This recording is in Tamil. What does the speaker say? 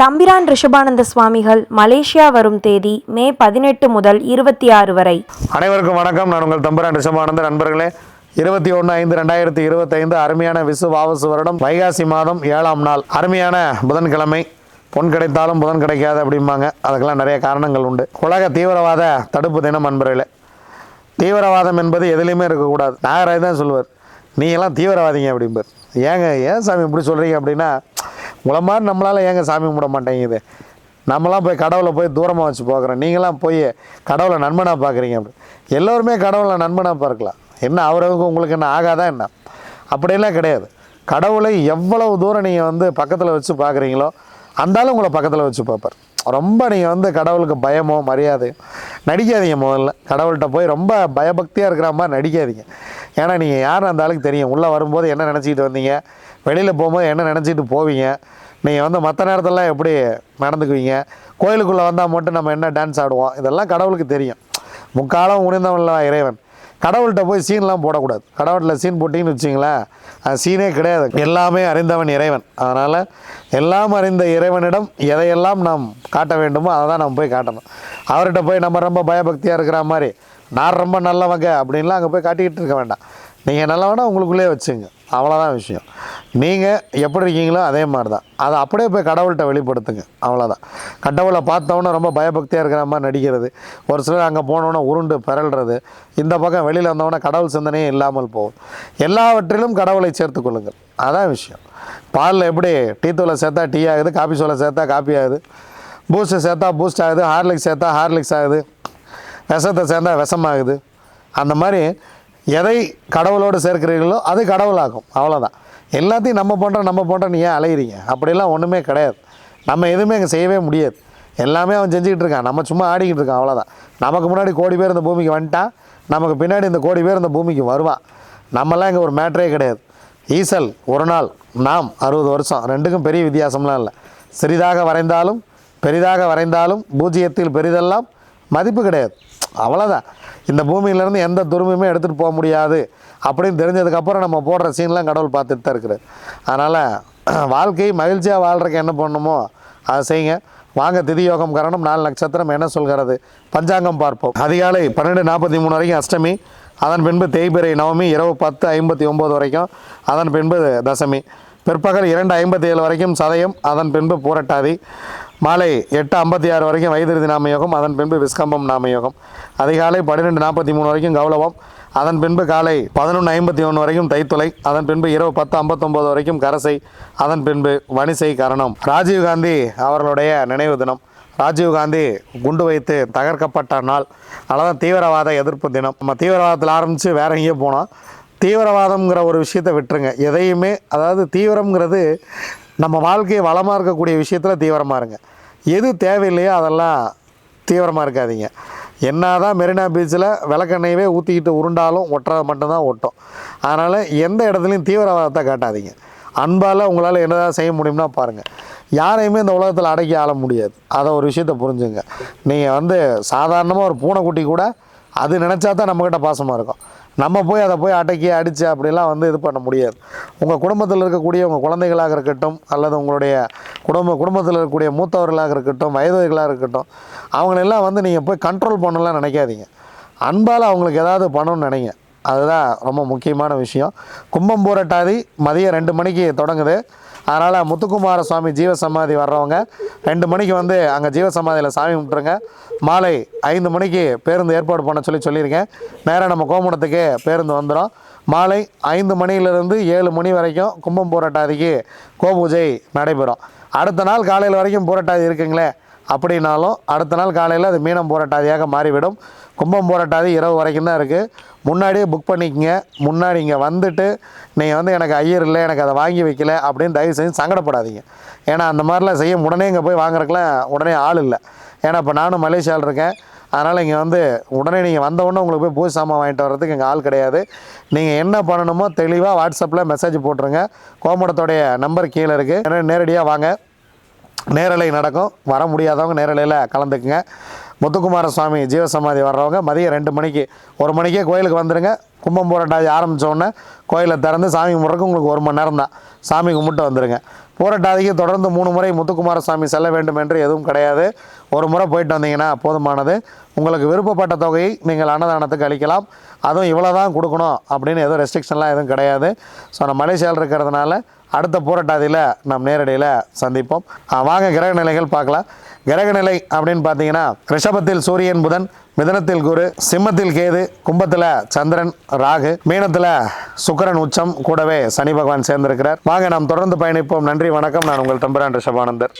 தம்பிரான் ரிஷபானந்த சுவாமிகள் மலேசியா வரும் தேதி மே பதினெட்டு முதல் இருபத்தி ஆறு வரை. அனைவருக்கும் வணக்கம். நான் உங்கள் தம்பிரான் ரிஷபானந்த நண்பர்களே இருபத்தி ஒன்று ஐந்து ரெண்டாயிரத்தி இருபத்தைந்து அருமையான விசு வாவசு வருடம் வைகாசி மாதம் ஏழாம் நாள். அருமையான புதன்கிழமை. பொன் கிடைத்தாலும் புதன் கிடைக்காது அப்படிம்பாங்க. அதுக்கெல்லாம் நிறைய காரணங்கள் உண்டு. உலக தீவிரவாத தடுப்பு தினம் அன்பர்களே. தீவிரவாதம் என்பது எதுலேயுமே இருக்கக்கூடாது. நாகராஜ் தான் சொல்லுவார் நீ எல்லாம் தீவிரவாதிங்க அப்படிம்பார். ஏங்க ஏன் சாமி இப்படி சொல்கிறீங்க அப்படின்னா உங்களை மாதிரி நம்மளால் ஏங்க சாமி கும்பிட மாட்டேங்குது? நம்மளாம் போய் கடவுளை போய் தூரமாக வச்சு பார்க்குறோம். நீங்களாம் போய் கடவுளை நண்பனாக பார்க்குறீங்க. அப்படி எல்லோருமே கடவுளை நண்பனாக பார்க்கலாம். என்ன அவரவுக்கு உங்களுக்கு என்ன ஆகாதா என்ன? அப்படியெல்லாம் கிடையாது. கடவுளை எவ்வளவு தூரம் நீங்கள் வந்து பக்கத்தில் வச்சு பார்க்குறீங்களோ அந்தாலும் உங்களை பக்கத்தில் வச்சு பார்ப்பார். ரொம்ப நீங்கள் வந்து கடவுளுக்கு பயமோ மரியாதையோ நடிக்காதீங்க முதல்ல. கடவுள்கிட்ட போய் ரொம்ப பயபக்தியாக இருக்கிற மாதிரி நடிக்காதீங்க. ஏன்னா நீங்கள் யார் அந்த ஆளுக்கு தெரியும். உள்ளே வரும்போது என்ன நினச்சிக்கிட்டு வந்தீங்க? வெளியில் போகும்போது என்ன நினச்சிட்டு போவீங்க? நீங்கள் வந்து மற்ற நேரத்தெல்லாம் எப்படி நடந்துக்குவீங்க? கோயிலுக்குள்ளே வந்தால் மட்டும் நம்ம என்ன டான்ஸ் ஆடுவோம்? இதெல்லாம் கடவுளுக்கு தெரியும். முக்காலம் உணிர்ந்தவன்ல இறைவன். கடவுள்கிட்ட போய் சீன்லாம் போடக்கூடாது. கடவுள்கிட்ட சீன் போட்டிங்கன்னு வச்சிங்களேன் அது சீனே கிடையாது. எல்லாமே அறிந்தவன் இறைவன். அதனால் எல்லாம் அறிந்த இறைவனிடம் எதையெல்லாம் நாம் காட்ட வேண்டுமோ அதை தான் நம்ம போய் காட்டணும். அவர்கிட்ட போய் நம்ம ரொம்ப பயபக்தியாக இருக்கிற மாதிரி நான் ரொம்ப நல்லவங்க அப்படின்லாம் அங்கே போய் காட்டிக்கிட்டு இருக்க வேண்டாம். நீங்கள் நல்லவனா உங்களுக்குள்ளேயே வச்சுங்க அவ்வளோதான் விஷயம். நீங்கள் எப்படி இருக்கீங்களோ அதே மாதிரி தான் அதை அப்படியே போய் கடவுள்கிட்ட வெளிப்படுத்துங்க. அவ்வளோதான் கடவுளை பார்த்தவொன்னே ரொம்ப பயபக்தியாக இருக்கிற மாதிரி நடிக்கிறது. ஒரு சிலர் அங்கே போனோன்னே உருண்டு பிறல்றது இந்த பக்கம் வெளியில் வந்தவொடனே கடவுள் சிந்தனையே இல்லாமல் போகும். எல்லாவற்றிலும் கடவுளை சேர்த்து கொள்ளுங்கள். அதான் விஷயம். பாலில் எப்படி டீ தூளை சேர்த்தா டீ ஆகுது காபி சோளை சேர்த்தா காப்பி ஆகுது பூஸ்ட்டு சேர்த்தா பூஸ்ட் ஆகுது ஹார்லிக்ஸ் சேர்த்தா ஹார்லிக்ஸ் ஆகுது விஷத்தை சேர்ந்தா விஷமாகுது அந்த மாதிரி எதை கடவுளோடு சேர்க்கிறீர்களோ அது கடவுளாகும். அவ்வளோதான் எல்லாத்தையும் நம்ம பண்ணுறோம் நம்ம பண்ணுறோம் நீ ஏன் அலையிறீங்க? அப்படிலாம் ஒன்றுமே கிடையாது. நம்ம எதுவுமே அங்கே செய்யவே முடியாது. எல்லாமே அவன் செஞ்சுக்கிட்டு இருக்கான். நம்ம சும்மா ஆடிக்கிட்டு இருக்கான் அவ்வளோதான் நமக்கு முன்னாடி கோடி பேர் இந்த பூமிக்கு வந்துட்டான். நமக்கு பின்னாடி இந்த கோடி பேர் இந்த பூமிக்கு வருவான். நம்மலாம் இங்கே ஒரு மேட்ரே கிடையாது. ஈசல் ஒரு நாள் நாம் அறுபது வருஷம். ரெண்டுக்கும் பெரிய வித்தியாசம்லாம் இல்லை. சிறிதாக வரைந்தாலும் பெரிதாக வரைந்தாலும் பூஜ்ஜியத்தில் பெரிதெல்லாம் மதிப்பு கிடையாது. அவ்வளோதான் இந்த பூமியிலேருந்து எந்த துருமையுமே எடுத்துகிட்டு போக முடியாது அப்படின்னு தெரிஞ்சதுக்கப்புறம் நம்ம போடுற சீன்லாம் கடவுள் பார்த்துட்டு தான் இருக்கிறார் அதனால் வாழ்க்கை மகிழ்ச்சியாக வாழ்றதுக்கு என்ன பண்ணணுமோ அதை செய்யுங்க. வாங்க திதி யோகம் கரணம் நாலு நட்சத்திரம் என்ன சொல்கிறது? பஞ்சாங்கம் பார்ப்போம். அதிகாலை பன்னெண்டு நாற்பத்தி மூணு வரைக்கும் அஷ்டமி அதன் பின்பு தேய்பிரை நவமி இரவு பத்து ஐம்பத்தி ஒம்பது வரைக்கும் அதன் பின்பு தசமி. பிற்பகல் இரண்டு ஐம்பத்தி ஏழு வரைக்கும் சதயம் அதன் பின்பு பூரட்டாதி. மாலை எட்டு ஐம்பத்தி ஆறு வரைக்கும் வைத்திருதி நாமயோகம் அதன் பின்பு விஸ்கம்பம் நாமயோகம். அதிகாலை பன்னிரெண்டு நாற்பத்தி மூணு வரைக்கும் கௌலவம் அதன் பின்பு காலை பதினொன்று ஐம்பத்தி ஒன்று வரைக்கும் தைத்துளை அதன் பின்பு இரவு பத்து ஐம்பத்தொம்போது வரைக்கும் கரசை அதன் பின்பு வணிசை கரணம். ராஜீவ்காந்தி அவர்களுடைய நினைவு தினம். ராஜீவ்காந்தி குண்டு வைத்து தகர்க்கப்பட்ட நாள். அதனால் தீவிரவாத எதிர்ப்பு தினம். நம்ம தீவிரவாதத்தில் ஆரம்பித்து வேற எங்கேயோ போனோம். தீவிரவாதம்ங்கிற ஒரு விஷயத்தை விட்டுருங்க. எதையுமே அதாவது தீவிரம்ங்கிறது நம்ம வாழ்க்கையை வளமாக இருக்கக்கூடிய விஷயத்தில் தீவிரமாக இருங்க. எது தேவையில்லையோ அதெல்லாம் தீவிரமாக இருக்காதீங்க. என்னதான் மெரினா பீச்சில் விளக்கெண்ணெயவே ஊற்றிக்கிட்டு உருண்டாலும் ஒட்டுறது மட்டும்தான் ஒட்டும். அதனால் எந்த இடத்துலையும் தீவிரவாதத்தை காட்டாதீங்க. அன்பால் உங்களால் என்னதான் செய்ய முடியும்னா பாருங்கள் யாரையுமே இந்த உலகத்தில் அடக்கி ஆள முடியாது. அதை ஒரு விஷயத்தை புரிஞ்சுங்க. நீங்கள் வந்து சாதாரணமாக ஒரு பூனைக்குட்டி கூட அது நினச்சா தான் நம்மக்கிட்ட பாசமாக இருக்கும். நம்ம போய் அதை போய் அடக்கி அடித்து அப்படிலாம் வந்து இது பண்ண முடியாது. உங்கள் குடும்பத்தில் இருக்கக்கூடிய உங்கள் குழந்தைகளாக இருக்கட்டும் அல்லது உங்களுடைய குடும்ப குடும்பத்தில் இருக்கக்கூடிய மூத்தவர்களாக இருக்கட்டும் வயதுகளாக இருக்கட்டும் அவங்களெல்லாம் வந்து நீங்கள் போய் கண்ட்ரோல் பண்ணலாம் நினைக்காதீங்க. அன்பால் அவங்களுக்கு ஏதாவது பண்ணணும்னு நினைங்க. அதுதான் ரொம்ப முக்கியமான விஷயம். கும்பம் பூரட்டாதி மதியம் ரெண்டு மணிக்கு தொடங்குது. அதனால் முத்துக்குமார சுவாமி ஜீவசமாதி வர்றவங்க ரெண்டு மணிக்கு வந்து அங்கே ஜீவசமாதியில் சாமி கும்பிட்ருங்க மாலை ஐந்து மணிக்கு பேருந்து ஏற்பாடு பண்ண சொல்லி சொல்லியிருக்கேன். நேராக நம்ம கோமுடத்துக்கு பேருந்து வந்துடும் மாலை ஐந்து மணியிலிருந்து ஏழு மணி வரைக்கும் கும்பம் போராட்டாதிக்கு கோபூஜை நடைபெறும். அடுத்த நாள் காலையில் வரைக்கும் போராட்டாதி இருக்குங்களே அப்படின்னாலும் அடுத்த நாள் காலையில் அது மீனம் போராட்டாதியாக மாறிவிடும். கும்பம் போராட்டாதி இரவு வரைக்கும் தான் இருக்குது முன்னாடியே புக் பண்ணிக்கங்க. முன்னாடி இங்கே வந்துட்டு நீங்கள் வந்து எனக்கு ஐயர் இல்லை எனக்கு அதை வாங்கி வைக்கல அப்படின்னு தயவு செஞ்சு சங்கடப்படாதீங்க. ஏன்னா அந்த மாதிரிலாம் செய்ய உடனே இங்கே போய் வாங்குறதுக்குலாம் உடனே ஆள் இல்லை. ஏன்னா இப்போ நானும் மலேசியாவில் இருக்கேன். அதனால் இங்கே வந்து உடனே நீங்கள் வந்த உடனே உங்களுக்கு போய் பூஜை சாமான் வாங்கிட்டு வர்றதுக்கு இங்கே ஆள் கிடையாது. நீங்கள் என்ன பண்ணணுமோ தெளிவாக வாட்ஸ்அப்பில் மெசேஜ் போட்டுருங்க. கோமடத்தோடைய நம்பர் கீழே இருக்குது நேரடியாக வாங்க. நேரலை நடக்கும். வர முடியாதவங்க நேரலையில் கலந்துக்குங்க. முத்துக்குமார சுவாமி ஜீவசமாதி வர்றவங்க மதியம் ரெண்டு மணிக்கு ஒரு மணிக்கே கோயிலுக்கு வந்துடுங்க கும்பம் போராட்டாதி ஆரம்பித்தோடனே கோயிலை திறந்து சாமி கும்பிட்றதுக்கு உங்களுக்கு ஒரு மணி நேரம் தான். சாமி கும்பிட்டு வந்துடுங்க போராட்டாதிக்கு தொடர்ந்து மூணு முறை முத்துக்குமார சுவாமி செல்ல வேண்டும் என்று எதுவும் கிடையாது. ஒரு முறை போயிட்டு வந்தீங்கன்னா போதுமானது. உங்களுக்கு விருப்பப்பட்ட தொகையை நீங்கள் அன்னதானத்துக்கு அளிக்கலாம். அதுவும் இவ்வளோ தான் கொடுக்கணும் அப்படின்னு எதுவும் ரெஸ்ட்ரிக்ஷன்லாம் எதுவும் கிடையாது. ஸோ நம்ம மலேசியாவில் இருக்கிறதுனால அடுத்த போராட்டாதியில் நாம் நேரடியில் சந்திப்போம். வாங்க கிரக நிலைகள் பார்க்கலாம். கிரக நிலை அப்படின்னு பார்த்தீங்கன்னா ரிஷபத்தில் சூரியன் புதன் மிதனத்தில் குரு சிம்மத்தில் கேது கும்பத்தில் சந்திரன் ராகு மீனத்தில் சுக்கிரன் உச்சம் கூடவே சனி பகவான் சேர்ந்திருக்கிறார். வாங்க நாம் தொடர்ந்து பயணிப்போம். நன்றி வணக்கம். நான் உங்கள் தம்பரான் ரிஷபானந்தர்.